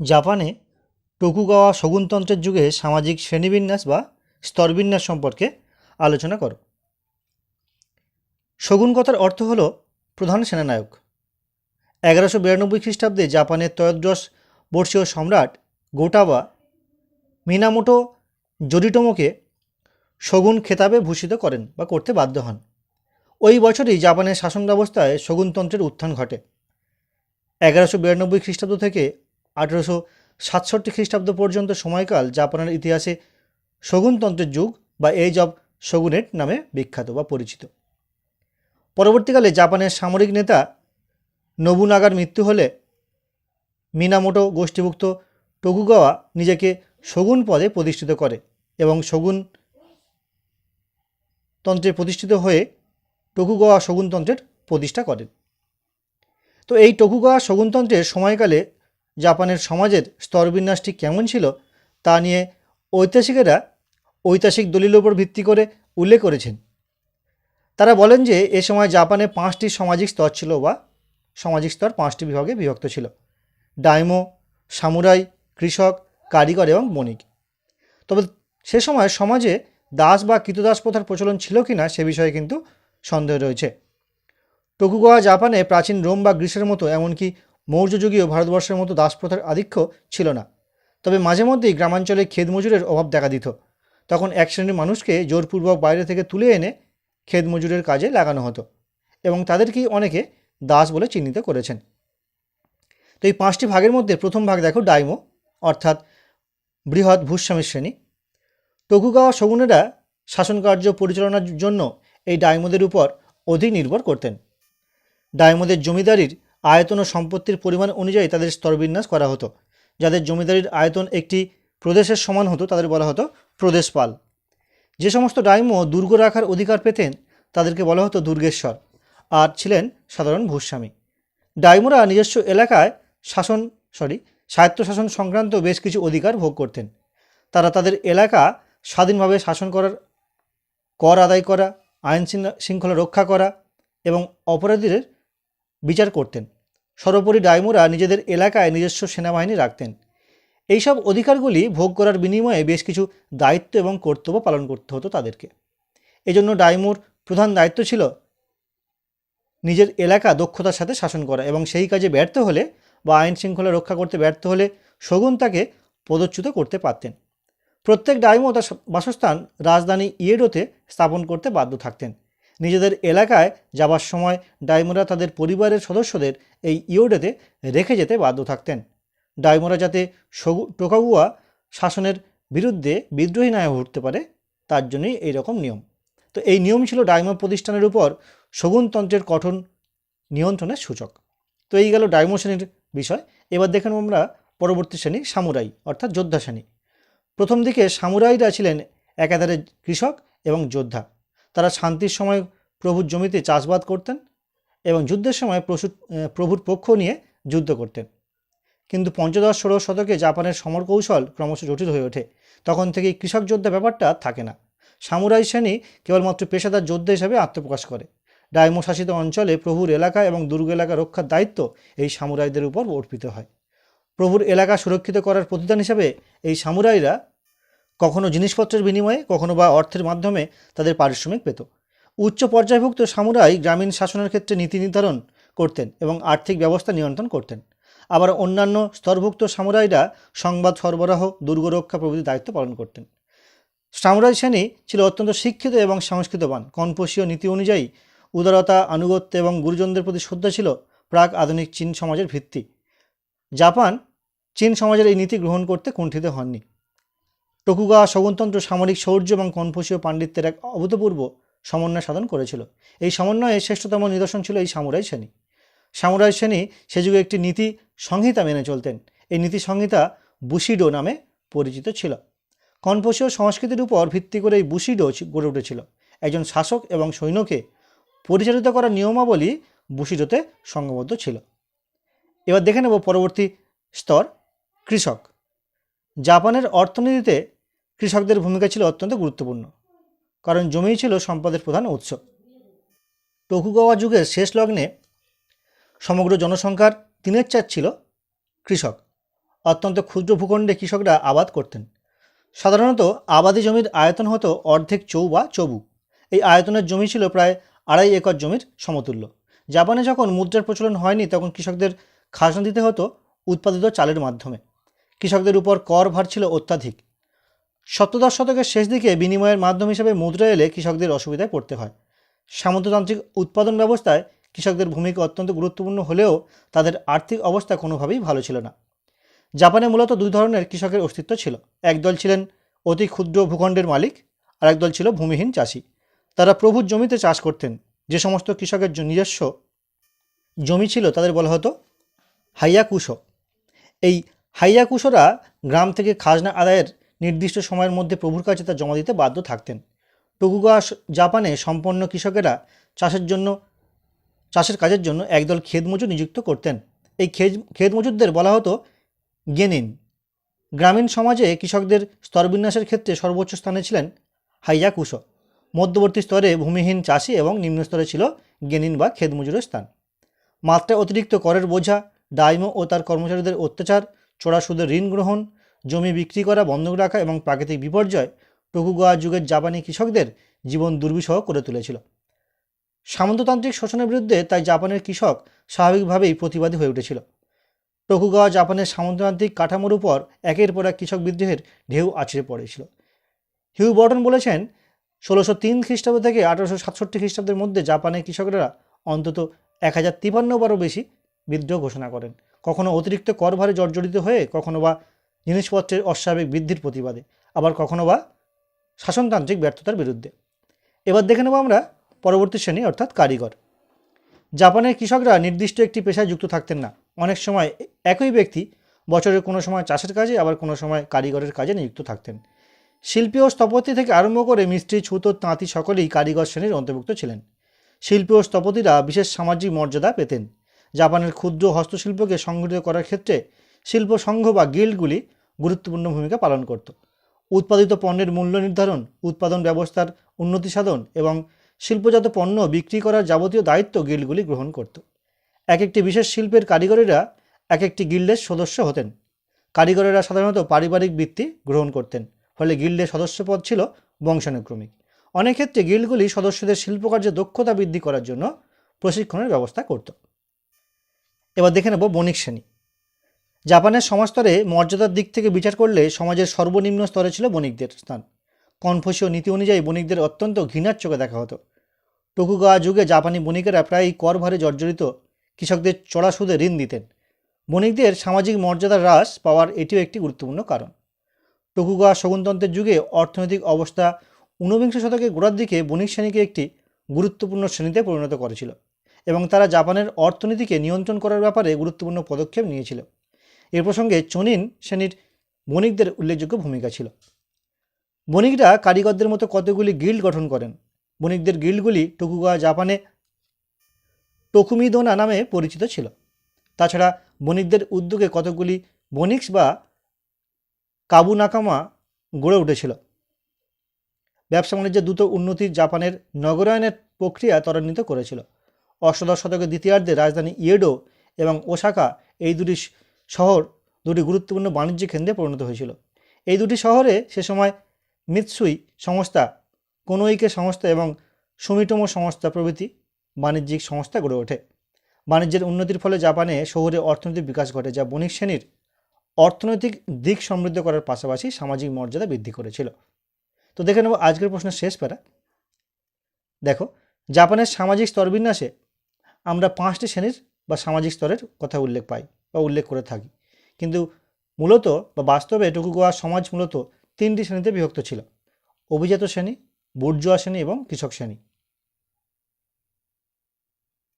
জাপানে টোকুগাওয়া শগুনতন্ত্রের যুগে সামাজিক শ্রেণীবিন্যাস বা স্তরবিন্যাস সম্পর্কে আলোচনা করো। শগুন কথার অর্থ হল প্রধান সেনানায়ক। এগারোশো বিরানব্বই খ্রিস্টাব্দে জাপানের ত্রয়োদশ বর্ষীয় সম্রাট গোটাবা মিনামোটো জোরিটোমোকে শগুন খেতাবে ভূষিত করেন বা করতে বাধ্য হন। ওই বছরই জাপানের শাসন ব্যবস্থায় শগুনতন্ত্রের উত্থান ঘটে। এগারোশো বিরানব্বই খ্রিস্টাব্দ থেকে আঠেরোশো সাতষট্টি খ্রিস্টাব্দ পর্যন্ত সময়কাল জাপানের ইতিহাসে শগুনতন্ত্রের যুগ বা এজ অব শগুনেট নামে বিখ্যাত বা পরিচিত। পরবর্তীকালে জাপানের সামরিক নেতা নবুনাগার মৃত্যু হলে মিনামোটো গোষ্ঠীভুক্ত টকুগাওয়া নিজেকে শগুন পদে প্রতিষ্ঠিত করে এবং শগুন তন্ত্রে প্রতিষ্ঠিত হয়ে টকুগাওয়া শগুনতন্ত্রের প্রতিষ্ঠা করেন। তো এই টকুগাওয়া শগুনতন্ত্রের সময়কালে জাপানের সমাজের স্তরবিন্যাসটি কেমন ছিল তা নিয়ে ঐতিহাসিকেরা ঐতিহাসিক দলিলের উপর ভিত্তি করে উল্লেখ করেছেন। তারা বলেন যে এ সময় জাপানে পাঁচটি সামাজিক স্তর ছিল বা সামাজিক স্তর পাঁচটি বিভাগে বিভক্ত ছিল। ডাইমো, সামুরাই, কৃষক, কারিগর এবং বণিক। তবে সে সময় সমাজে দাস বা কৃতদাস প্রথার প্রচলন ছিল কি না সে বিষয়ে কিন্তু সন্দেহ রয়েছে। টকুগাওয়া জাপানে প্রাচীন রোম বা গ্রীসের মতো এমনকি মৌর্যযুগীয় ভারতবর্ষের মতো দাস প্রথার আধিক্য ছিল না। তবে মাঝে মধ্যেই গ্রামাঞ্চলে ক্ষেত মজুরের অভাব দেখা দিত। তখন এক শ্রেণির মানুষকে জোরপূর্বক বাইরে থেকে তুলে এনে ক্ষেত মজুরের কাজে লাগানো হতো এবং তাদেরকেই অনেকে দাস বলে চিহ্নিত করেছেন। তো এই পাঁচটি ভাগের মধ্যে প্রথম ভাগ দেখো, ডাইমো, অর্থাৎ বৃহৎ ভূস্বামী শ্রেণি। টকুগাওয়া শগুনেরা শাসনকার্য পরিচালনার জন্য এই ডাইমোদের উপর অধিক নির্ভর করতেন। ডাইমোদের জমিদারির আয়তন ও সম্পত্তির পরিমাণ অনুযায়ী তাদের স্তরবিন্যাস করা হতো। যাদের জমিদারির আয়তন একটি প্রদেশের সমান হতো, তাদের বলা হতো প্রদেশপাল। যে সমস্ত ডাইমো দুর্গ রাখার অধিকার পেতেন, তাদেরকে বলা হতো দুর্গেশ্বর। আর ছিলেন সাধারণ ভূস্বামী। ডাইমোরা নিজস্ব এলাকায় শাসন, সরি, স্বায়ত্তশাসন সংক্রান্ত বেশ কিছু অধিকার ভোগ করতেন। তারা তাদের এলাকা স্বাধীনভাবে শাসন করার, কর আদায় করা, আইন শৃঙ্খলা রক্ষা করা এবং অপরাধীদের বিচার করতেন। সর্বোপরি ডাইমোরা নিজেদের এলাকায় নিজস্ব সেনাবাহিনী রাখতেন। এইসব অধিকারগুলি ভোগ করার বিনিময়ে বেশ কিছু দায়িত্ব এবং কর্তব্য পালন করতে হতো তাদেরকে। এজন্য ডাইমোর প্রধান দায়িত্ব ছিল নিজের এলাকা দক্ষতার সাথে শাসন করা এবং সেই কাজে ব্যর্থ হলে বা আইন শৃঙ্খলা রক্ষা করতে ব্যর্থ হলে শগুন তাকে পদচ্যুত করতে পারতেন। প্রত্যেক ডাইমো তার বাসস্থান রাজধানী ইয়েডোতে স্থাপন করতে বাধ্য থাকতেন। নিজেদের এলাকায় যাবার সময় ডাইমোরা তাদের পরিবারের সদস্যদের এই ইয়োডোতে রেখে যেতে বাধ্য থাকতেন। ডাইমোরা যাতে টোকাগুয়া শাসনের বিরুদ্ধে বিদ্রোহী না হয়ে উঠতে পারে, তার জন্যই এই রকম নিয়ম। তো এই নিয়ম ছিল ডাইমো প্রতিষ্ঠানের উপর শগুনতন্ত্রের কঠোর নিয়ন্ত্রণের সূচক। তো এই গেল ডাইমো শ্রেণির বিষয়। এবার দেখে নেব আমরা পরবর্তী শ্রেণি সামুরাই, অর্থাৎ যোদ্ধা শ্রেণি। প্রথম দিকে সামুরাইরা ছিলেন একাধারে কৃষক এবং যোদ্ধা। তারা শান্তির সময় প্রভুর জমিতে চাষবাদ করতেন এবং যুদ্ধের সময় প্রসু প্রভুর পক্ষ নিয়ে যুদ্ধ করতেন। কিন্তু পঞ্চদশ, ষোড়শ শতকে জাপানের সমর কৌশল ক্রমশ জটিল হয়ে ওঠে। তখন থেকেই কৃষক যোদ্ধা ব্যাপারটা থাকে না। সামুরাই শ্রেণি কেবলমাত্র পেশাদার যোদ্ধা হিসাবে আত্মপ্রকাশ করে। ডাইমো শাসিত অঞ্চলে প্রভুর এলাকা এবং দুর্গ এলাকা রক্ষার দায়িত্ব এই সামুরাইদের উপর অর্পিত হয়। প্রভুর এলাকা সুরক্ষিত করার প্রতিদান হিসাবে এই সামুরাইরা কখনো জিনিসপত্রের বিনিময়ে, কখনো বা অর্থের মাধ্যমে তাদের পারিশ্রমিক পেত। উচ্চ পর্যায়ভুক্ত সামুরাই গ্রামীণ শাসনের ক্ষেত্রে নীতি নির্ধারণ করতেন এবং আর্থিক ব্যবস্থা নিয়ন্ত্রণ করতেন। আবার অন্যান্য স্তরভুক্ত সামুরাইরা সংবাদ সরবরাহ, দুর্গরক্ষা প্রভৃতি দায়িত্ব পালন করতেন। সামুরাই শ্রেণি ছিল অত্যন্ত শিক্ষিত এবং সংস্কৃতবান। কনফুসীয় নীতি অনুযায়ী উদারতা, আনুগত্য এবং গুরুজনদের প্রতি শ্রদ্ধা ছিল প্রাক আধুনিক চীন সমাজের ভিত্তি। জাপান, চীন সমাজের এই নীতি গ্রহণ করতে কুণ্ঠিত হননি। টকুগা শগুনতন্ত্র সামরিক শৌর্য এবং কনফুসীয় পাণ্ডিত্যের এক অভূতপূর্ব সমন্বয় সাধন করেছিল। এই সমন্বয়ে শ্রেষ্ঠতম নিদর্শন ছিল এই সামুরাই শ্রেণি সামুরাই শ্রেণি সে যুগে একটি নীতি সংহিতা মেনে চলতেন। এই নীতি সংহিতা বুশিডো নামে পরিচিত ছিল। কনফুসীয় সংস্কৃতির উপর ভিত্তি করে এই বুশিডো গড়ে উঠেছিল। একজন শাসক এবং সৈন্যকে পরিচালিত করার নিয়মাবলী বুশিডোতে সংঘবদ্ধ ছিল। এবার দেখে নেব পরবর্তী স্তর, কৃষক। জাপানের অর্থনীতিতে কৃষকদের ভূমিকা ছিল অত্যন্ত গুরুত্বপূর্ণ, কারণ জমিই ছিল সম্পদের প্রধান উৎস। টকুগাওয়া যুগের শেষ লগ্নে সমগ্র জনসংখ্যার তিনের চার ছিল কৃষক। অত্যন্ত ক্ষুদ্র ভূখণ্ডে কৃষকরা আবাদ করতেন। সাধারণত আবাদি জমির আয়তন হতো অর্ধেক চৌ বা চবু। এই আয়তনের জমি ছিল প্রায় আড়াই একর জমির সমতুল্য। জাপানে যখন মুদ্রার প্রচলন হয়নি, তখন কৃষকদের খাজনা দিতে হতো উৎপাদিত চালের মাধ্যমে। কৃষকদের উপর কর ভার ছিল অত্যাধিক। সপ্তদশ শতকের শেষ দিকে বিনিময়ের মাধ্যম হিসেবে মুদ্রা এলে কৃষকদের অসুবিধায় পড়তে হয়। সামন্ততান্ত্রিক উৎপাদন ব্যবস্থায় কৃষকদের ভূমিকা অত্যন্ত গুরুত্বপূর্ণ হলেও তাদের আর্থিক অবস্থা কোনোভাবেই ভালো ছিল না। জাপানে মূলত দুই ধরনের কৃষকের অস্তিত্ব ছিল। একদল ছিলেন অতি ক্ষুদ্র ভূখণ্ডের মালিক আর একদল ছিল ভূমিহীন চাষি। তারা প্রভুর জমিতে চাষ করতেন। যে সমস্ত কৃষকের নিজস্ব জমি ছিল তাদের বলা হতো হাইয়া হাইয়াকুশো। এই হাইয়াকুশোরা গ্রাম থেকে খাজনা আদায়ের নির্দিষ্ট সময়ের মধ্যে প্রভুর কাছে তা জমা দিতে বাধ্য থাকতেন। টকুগা জাপানে সম্পন্ন কৃষকেরা চাষের জন্য, চাষের কাজের জন্য একদল খেত মজুর নিযুক্ত করতেন। এই খেত খেত মজুরদের বলা হতো, গেনিন। গ্রামীণ সমাজে কৃষকদের স্তরবিন্যাসের ক্ষেত্রে সর্বোচ্চ স্থানে ছিলেন হাইয়াকুশো। মধ্যবর্তী স্তরে ভূমিহীন চাষি এবং নিম্ন স্তরে ছিল গেনিন বা খেত মজুরের স্থান। মাত্রা অতিরিক্ত করের বোঝা ডাইমো ও তার কর্মচারীদের অত্যাচার চড়া সুদের ঋণ গ্রহণ, জমি বিক্রি করা বন্ধক রাখা এবং প্রাকৃতিক বিপর্যয় টকুগাওয়া যুগের জাপানি কৃষকদের জীবন দুর্বিষহ করে তুলেছিল। সামন্ততান্ত্রিক শোষণের বিরুদ্ধে তাই জাপানের কৃষক স্বাভাবিকভাবেই প্রতিবাদী হয়ে উঠেছিল। টকুগাওয়া জাপানের সামন্ততান্ত্রিক কাঠামোর উপর একের পর এক কৃষক বিদ্রোহের ঢেউ আছড়ে পড়েছিল। হিউ বর্টন বলেছেন, ষোলোশো তিন খ্রিস্টাব্দ থেকে আঠারোশো সাতষট্টি খ্রিস্টাব্দের মধ্যে জাপানের কৃষকরা অন্তত এক হাজার তিপান্ন বারও বেশি বিদ্রোহ ঘোষণা করেন। কখনো অতিরিক্ত করভারে জর্জরিত হয়ে কখনো বা জিনিসপত্রের অস্বাভাবিক বৃদ্ধির প্রতিবাদে, আবার কখনো বা শাসনতান্ত্রিক ব্যর্থতার বিরুদ্ধে। এবার দেখে নেব আমরা পরবর্তী শ্রেণি, অর্থাৎ কারিগর। জাপানের কৃষকরা নির্দিষ্ট একটি পেশায় যুক্ত থাকতেন না। অনেক সময় একই ব্যক্তি বছরের কোনো সময় চাষের কাজে, আবার কোনো সময় কারিগরের কাজে নিযুক্ত থাকতেন। শিল্পী ও স্থপতি থেকে আরম্ভ করে মিস্ত্রি, ছুতো, তাঁতি সকলেই কারিগর শ্রেণির অন্তর্ভুক্ত ছিলেন। শিল্পী ও স্থপতিরা বিশেষ সামাজিক মর্যাদা পেতেন। জাপানের ক্ষুদ্র হস্তশিল্পকে সংগঠিত করার ক্ষেত্রে শিল্প সংঘ বা গিল্ডগুলি গুরুত্বপূর্ণ ভূমিকা পালন করত। উৎপাদিত পণ্যের মূল্য নির্ধারণ, উৎপাদন ব্যবস্থার উন্নতি সাধন এবং শিল্পজাত পণ্য বিক্রি করার যাবতীয় দায়িত্ব গিল্ডগুলি গ্রহণ করত। এক একটি বিশেষ শিল্পের কারিগরেরা এক একটি গিল্ডের সদস্য হতেন। কারিগরেরা সাধারণত পারিবারিক বৃত্তি গ্রহণ করতেন, ফলে গিল্ডের সদস্যপদ ছিল বংশানুক্রমিক। অনেক ক্ষেত্রে গিল্ডগুলি সদস্যদের শিল্পকার্যে দক্ষতা বৃদ্ধি করার জন্য প্রশিক্ষণের ব্যবস্থা করত। এবার দেখে নেব বণিক শ্রেণি। জাপানের সমাজস্তরে মর্যাদার দিক থেকে বিচার করলে সমাজের সর্বনিম্ন স্তরে ছিল বণিকদের স্থান। কনফুসীয় নীতি অনুযায়ী বণিকদের অত্যন্ত ঘৃণার চোখে দেখা হতো। টকুগাওয়া যুগে জাপানি বণিকেরা প্রায়ই কর ভারে জর্জরিত, কৃষকদের চড়া সুদে ঋণ দিতেন। বণিকদের সামাজিক মর্যাদার হ্রাস পাওয়ার এটিও একটি গুরুত্বপূর্ণ কারণ। টকুগাওয়া শগুনতন্ত্রের যুগে অর্থনৈতিক অবস্থা ঊনবিংশ শতকের গোড়ার দিকে বণিক শ্রেণীকে একটি গুরুত্বপূর্ণ শ্রেণীতে পরিণত করেছিল। এবং তারা জাপানের অর্থনীতিকে নিয়ন্ত্রণ করার ব্যাপারে গুরুত্বপূর্ণ পদক্ষেপ নিয়েছিল। এ প্রসঙ্গে চনিন শ্রেণির বণিকদের উল্লেখযোগ্য ভূমিকা ছিল। বণিকরা কারিগরদের মতো কতগুলি গিল্ড গঠন করেন? বণিকদের গিল্ডগুলি টকুগাওয়া জাপানে টোকুমিদোনা নামে পরিচিত ছিল। তাছাড়া বণিকদের উদ্যোগে কতগুলি বণিক্স বা কাবু নাকামা গড়ে উঠেছিল। ব্যবসা বাণিজ্যের দ্রুত উন্নতি জাপানের নগরায়নের প্রক্রিয়া ত্বরান্বিত করেছিল। অষ্টাদশ শতকের দ্বিতীয়ার্ধে রাজধানী ইয়েডো এবং ওসাকা এই দুটি শহর দুটি গুরুত্বপূর্ণ বাণিজ্য কেন্দ্রে পরিণত হয়েছিল। এই দুটি শহরে সে সময় মিৎসুই সংস্থা, কোনোইকে সংস্থা এবং সুমিটোমো সংস্থা প্রভৃতি বাণিজ্যিক সংস্থা গড়ে ওঠে। বাণিজ্যের উন্নতির ফলে জাপানে শহরে অর্থনৈতিক বিকাশ ঘটে, যা বণিক শ্রেণির অর্থনৈতিক দিক সমৃদ্ধ করার পাশাপাশি সামাজিক মর্যাদা বৃদ্ধি করেছিল। তো দেখে নেব আজকের প্রশ্নের শেষ প্যারা। দেখো, জাপানের সামাজিক স্তরবিন্যাসে আমরা পাঁচটি শ্রেণির বা সামাজিক স্তরের কথা উল্লেখ পাই বা উল্লেখ করে থাকি। কিন্তু মূলত বা বাস্তবে টকুগোয়া সমাজ মূলত তিনটি শ্রেণীতে বিভক্ত ছিল। অভিজাত শ্রেণি, বুর্জোয়া শ্রেণি এবং কৃষক শ্রেণি।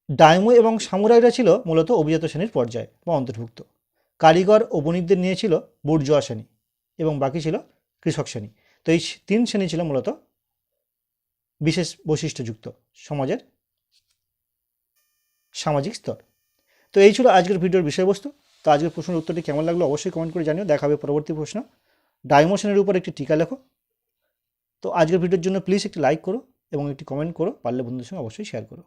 ডাইমো এবং সামুরাইরা ছিল মূলত অভিজাত শ্রেণির পর্যায়ে বা অন্তর্ভুক্ত। কারিগর ও বণিকদের নিয়ে ছিল বুর্জোয়া শ্রেণি এবং বাকি ছিল কৃষক শ্রেণি। তো এই তিন শ্রেণি ছিল মূলত বিশেষ বৈশিষ্ট্যযুক্ত সমাজের সামাজিক স্তর। তো এই ছিল আজকের ভিডিওর বিষয়বস্তু। তো আজকের প্রশ্নের উত্তরটি কেমন লাগল অবশ্যই কমেন্ট করে জানিও। দেখা হবে পরবর্তী প্রশ্ন। ডাইমোশনের উপর একটি টিকা লেখো। তো আজকের ভিডিওর জন্য প্লিজ একটি লাইক করো এবং একটি কমেন্ট করো। পারলে বন্ধুদের সঙ্গে অবশ্যই শেয়ার করো।